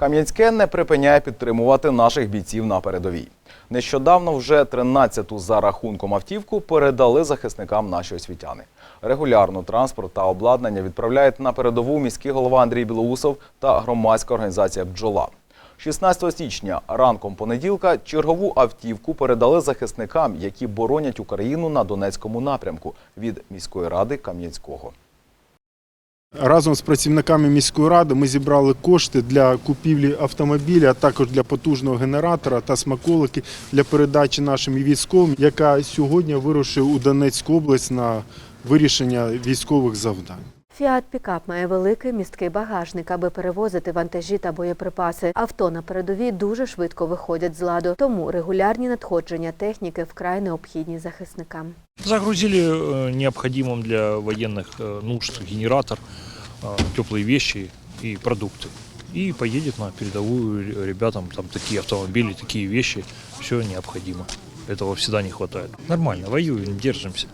Кам'янське не припиняє підтримувати наших бійців на передовій. Нещодавно вже 13-ту за рахунком автівку передали захисникам наші освітяни. Регулярно транспорт та обладнання відправляють на передову міський голова Андрій Білоусов та громадська організація Бджола. 16 січня ранком понеділка чергову автівку передали захисникам, які боронять Україну на Донецькому напрямку від міської ради Кам'янського. Разом з працівниками міської ради ми зібрали кошти для купівлі автомобіля, а також для потужного генератора та смаколики для передачі нашим військовим, яка сьогодні вирушив у Донецьку область на вирішення військових завдань. Фіат Пікап має великий місткий багажник, аби перевозити вантажі та боєприпаси. Авто на передовій дуже швидко виходять з ладу, тому регулярні надходження техніки вкрай необхідні захисникам. Загрузили э, необходимым для военных э, нужд генератор, э, теплые вещи и продукты. И поедет на передовую ребятам там такие автомобили, такие вещи, все необходимо. Этого всегда не хватает. Нормально, воюем, держимся.